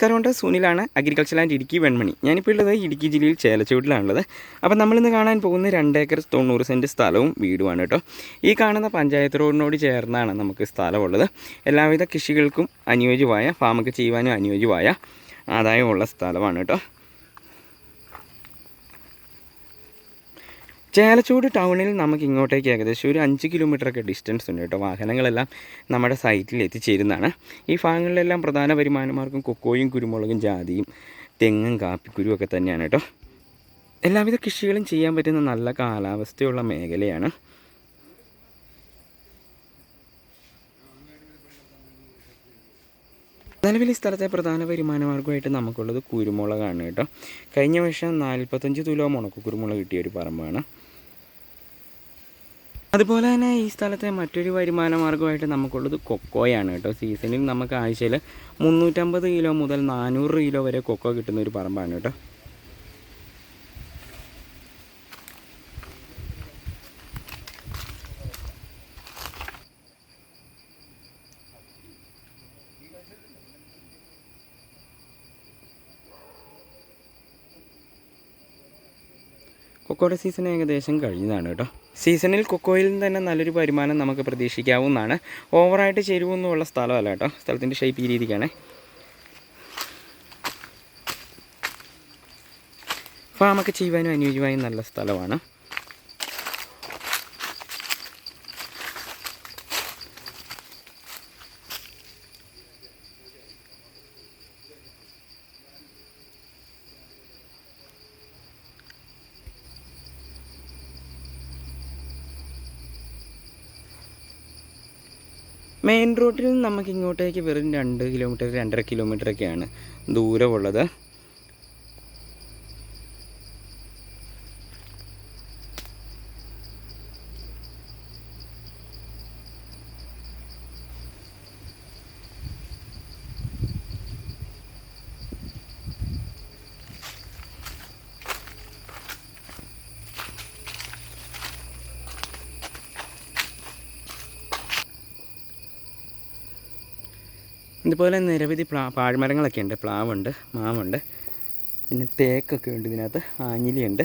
നമസ്കാരമുണ്ട്. സുനിലാണ് agriculture and Idukki Venmani. ഞാനിപ്പോൾ ഉള്ളത് ഇടുക്കി ജില്ലയിൽ ചേലച്ചുവട്ടിലാണുള്ളത് അപ്പോൾ നമ്മളിന്ന് കാണാൻ പോകുന്ന രണ്ട് ഏക്കർ തൊണ്ണൂറ് സെന്റ് സ്ഥലവും വീടുമാണ് കേട്ടോ. ഈ കാണുന്ന പഞ്ചായത്ത് റോഡിനോട് ചേർന്നാണ് നമുക്ക് സ്ഥലമുള്ളത്. എല്ലാവിധ കൃഷികൾക്കും അനുയോജ്യമായ ഫാമൊക്കെ ചെയ്യുവാനും അനുയോജ്യമായ ആദായമുള്ള സ്ഥലമാണ് കേട്ടോ. ചേലച്ചൂട് ടൗണിൽ നമുക്ക് ഇങ്ങോട്ടേക്ക് ഏകദേശം ഒരു അഞ്ച് കിലോമീറ്ററൊക്കെ ഡിസ്റ്റൻസ് ഉണ്ട് കേട്ടോ. വാഹനങ്ങളെല്ലാം നമ്മുടെ സൈറ്റിൽ എത്തിച്ചേരുന്നതാണ്. ഈ ഭാഗങ്ങളിലെല്ലാം പ്രധാന വരുമാനമാർഗം കൊക്കോയും കുരുമുളകും ജാതിയും തെങ്ങും കാപ്പിക്കുരും ഒക്കെ തന്നെയാണ് കേട്ടോ. എല്ലാവിധ കൃഷികളും ചെയ്യാൻ പറ്റുന്ന നല്ല കാലാവസ്ഥയുള്ള മേഖലയാണ്. നിലവിൽ ഈ സ്ഥലത്തെ പ്രധാന വരുമാനമാർഗമായിട്ട് നമുക്കുള്ളത് കുരുമുളകാണ് കേട്ടോ. കഴിഞ്ഞ വർഷം നാൽപ്പത്തഞ്ച് തുലോ മുണക്കു കുരുമുളക് കിട്ടിയ ഒരു പറമ്പാണ്. അതുപോലെ തന്നെ ഈ സ്ഥലത്തെ മറ്റൊരു വരുമാന മാർഗമായിട്ട് നമുക്കുള്ളത് കൊക്കോയാണ് കേട്ടോ. സീസണിൽ നമുക്ക് ആഴ്ചയിൽ മുന്നൂറ്റമ്പത് കിലോ മുതൽ നാനൂറ് കിലോ വരെ കൊക്കോ കിട്ടുന്ന ഒരു പറമ്പാണ് കേട്ടോ. കൊക്കോയുടെ സീസൺ ഏകദേശം കഴിഞ്ഞതാണ് കേട്ടോ. സീസണിൽ കൊക്കോയിൽ നിന്ന് തന്നെ നല്ലൊരു വരുമാനം നമുക്ക് പ്രതീക്ഷിക്കാവുന്നതാണ്. ഓവറായിട്ട് ചേരുവെന്നുള്ള സ്ഥലമല്ല കേട്ടോ. സ്ഥലത്തിന്റെ ഷേപ്പ് ഈ രീതിക്കാണ്. ഫാമൊക്കെ ചെയ്യുവാനും അനുയോജ്യമായും നല്ല സ്ഥലമാണ്. മെയിൻ റോഡിൽ നിന്ന് നമുക്ക് ഇങ്ങോട്ടേക്ക് വെറും രണ്ട് കിലോമീറ്റർ രണ്ടര കിലോമീറ്ററൊക്കെയാണ് ദൂരമുള്ളത്. ഇതുപോലെ നിരവധി പ്ലാ പാഴ്മരങ്ങളൊക്കെ ഉണ്ട്. പ്ലാവുണ്ട് മാവുണ്ട്. പിന്നെ തേക്കൊക്കെ ഉണ്ട് ഇതിനകത്ത്. ആഞ്ഞിലിയുണ്ട്.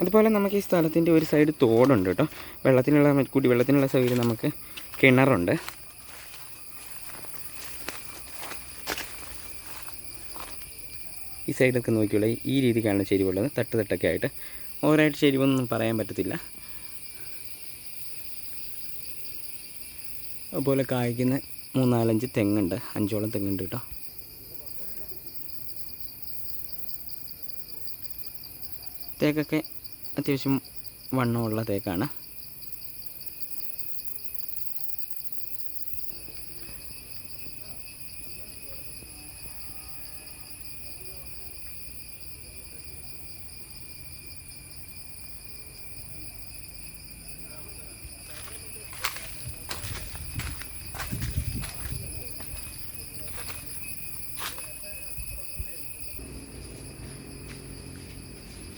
അതുപോലെ നമുക്ക് ഈ സ്ഥലത്തിന്റെ ഒരു സൈഡ് തോടുണ്ട് കേട്ടോ. വെള്ളത്തിനുള്ള കുടിവെള്ളത്തിനുള്ള സൗകര്യം നമുക്ക് കിണറുണ്ട്. ഈ സൈഡൊക്കെ നോക്കിയുള്ള ഈ രീതിക്കാണ് ചെരിവുള്ളത് തട്ട് തട്ടൊക്കെ ആയിട്ട്. ഓവറായിട്ട് ചെരിവൊന്നും പറയാൻ പറ്റത്തില്ല. അതുപോലെ കായ്ക്കുന്ന മൂന്നാലഞ്ച് തെങ്ങുണ്ട്. അഞ്ചോളം തെങ്ങുണ്ട് കേട്ടോ. തേക്കൊക്കെ അത്യാവശ്യം വണ്ണമുള്ള തേക്കാണ്.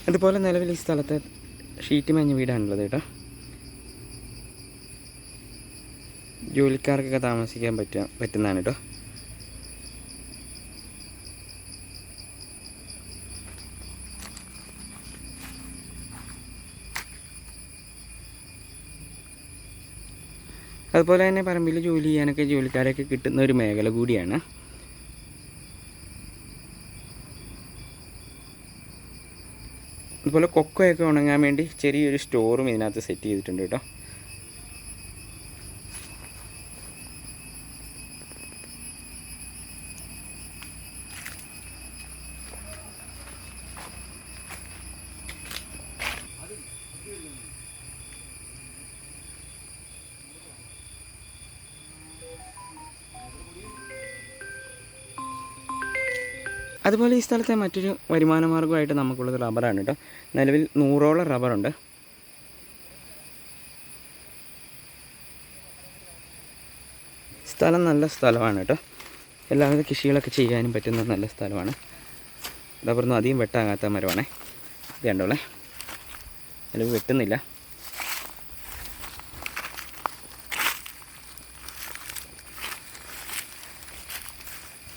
അതുപോലെ നിലവിൽ ഈ സ്ഥലത്ത് ഷീറ്റ് മഞ്ഞ വീടാണുള്ളത് കേട്ടോ. ജോലിക്കാർക്കൊക്കെ താമസിക്കാൻ പറ്റുക പറ്റുന്നതാണ് കേട്ടോ. അതുപോലെ തന്നെ പറമ്പിൽ ജോലി ചെയ്യാനൊക്കെ ജോലിക്കാരൊക്കെ കിട്ടുന്ന ഒരു മേഖല കൂടിയാണ്. അതുപോലെ കൊക്കോയൊക്കെ ഉണങ്ങാൻ വേണ്ടി ചെറിയൊരു സ്റ്റോറും ഇതിനകത്ത് സെറ്റ് ചെയ്തിട്ടുണ്ട് കേട്ടോ. അതുപോലെ ഈ സ്ഥലത്തെ മറ്റൊരു വരുമാന മാർഗമായിട്ട് നമുക്കുള്ളത് റബ്ബറാണ് കേട്ടോ. നിലവിൽ നൂറോളം റബ്ബറുണ്ട്. സ്ഥലം നല്ല സ്ഥലമാണ് കേട്ടോ. എല്ലാവിധ കൃഷികളൊക്കെ ചെയ്യാനും പറ്റുന്ന നല്ല സ്ഥലമാണ്. റബ്ബറൊന്നും അധികം വെട്ടാകാത്ത മരമാണേ. ഇത് കണ്ടോളേ. നിലവിൽ വെട്ടുന്നില്ല.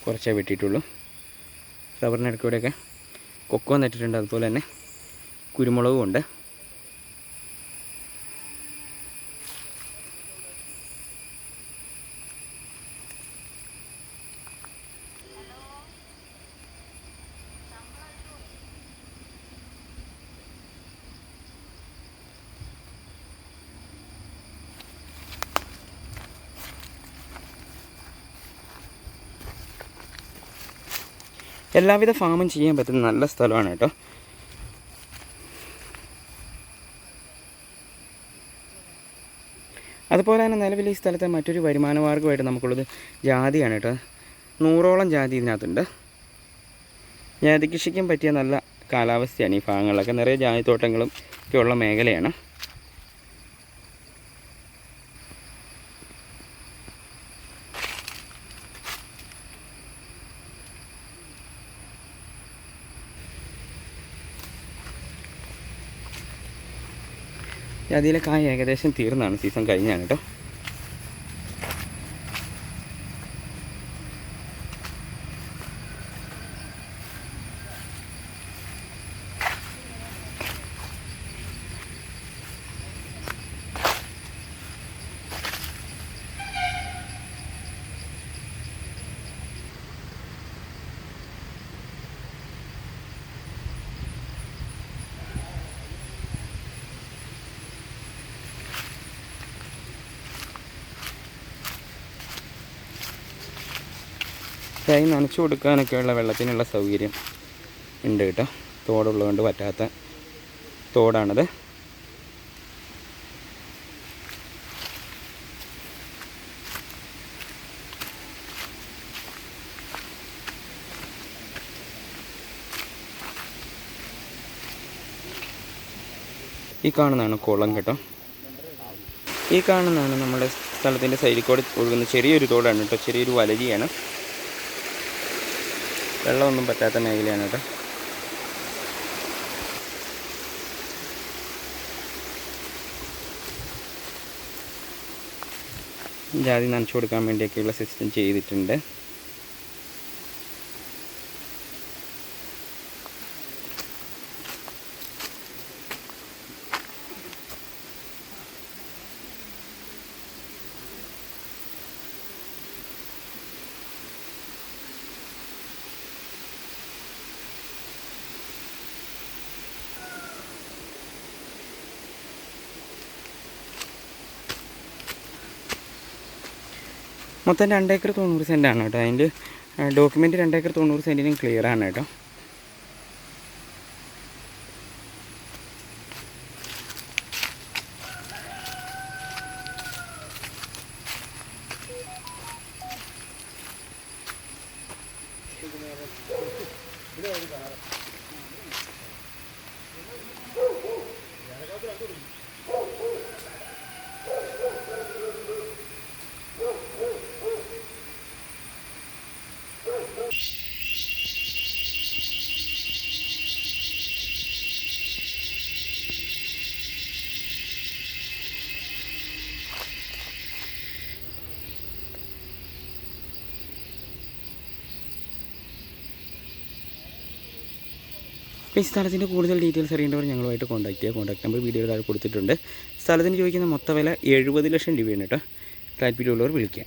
കുറച്ചേ വെട്ടിയിട്ടുള്ളൂ. റബ്ബറിനടുക്കൂടെയൊക്കെ കൊക്കോ നട്ടിട്ടുണ്ട്. അതുപോലെ തന്നെ കുരുമുളകും ഉണ്ട്. എല്ലാവിധ ഫാമും ചെയ്യാൻ പറ്റുന്ന നല്ല സ്ഥലമാണ് കേട്ടോ. അതുപോലെ തന്നെ നിലവിൽ ഈ സ്ഥലത്തെ മറ്റൊരു വരുമാന മാർഗമായിട്ട് നമുക്കുള്ളത് ജാതിയാണ് കേട്ടോ. നൂറോളം ജാതി ഇതിനകത്തുണ്ട്. ജാതി കൃഷിക്കും പറ്റിയ നല്ല കാലാവസ്ഥയാണ് ഈ ഭാഗങ്ങളിലൊക്കെ നിറയെ ജാതിത്തോട്ടങ്ങളും ഒക്കെ ഉള്ള മേഖലയാണ്. ജാതിയിലെ കായ ഏകദേശം തീർന്നാണ്. സീസൺ കഴിഞ്ഞാണ് കേട്ടോ. കൈ നനച്ചു കൊടുക്കാനൊക്കെയുള്ള വെള്ളത്തിനുള്ള സൗകര്യം ഉണ്ട് കേട്ടോ. തോടുള്ളതുകൊണ്ട് പറ്റാത്ത തോടാണത്. ഈ കാണുന്നതാണ് കുളം കേട്ടോ. ഈ കാണുന്നതാണ് നമ്മുടെ സ്ഥലത്തിന്റെ സൈഡിൽ കൂടെ ഒഴുകുന്ന ചെറിയൊരു തോടാണ് കേട്ടോ. ചെറിയൊരു വലരിയാണ്. വെള്ളമൊന്നും പറ്റാത്ത മേഖലയാണ് കേട്ടോ. ജാതി നനച്ചു കൊടുക്കാൻ വേണ്ടിയൊക്കെയുള്ള സിസ്റ്റം ചെയ്തിട്ടുണ്ട്. മൊത്തം രണ്ടേക്കർ തൊണ്ണൂറ് സെന്റാണ് കേട്ടോ. അതിന്റെ ഡോക്യുമെന്റ് രണ്ടേക്കർ തൊണ്ണൂറ് സെന്റിനും ക്ലിയർ ആണ് കേട്ടോ. അപ്പോൾ ഈ സ്ഥലത്തിന്റെ കൂടുതൽ ഡീറ്റെയിൽസ് അറിയേണ്ടവർ ഞങ്ങളുമായിട്ട് കോൺടാക്ട് ചെയ്യുക. കോൺടാക്ട് നമ്പർ വീഡിയോയിൽ താഴെ കൊടുത്തിട്ടുണ്ട്. സ്ഥലത്തിന് ചോദിക്കുന്ന മൊത്ത വില എഴുപത് ലക്ഷം രൂപയാണ് കേട്ടോ. താല്പര്യമുള്ളവർ വിളിക്കുക.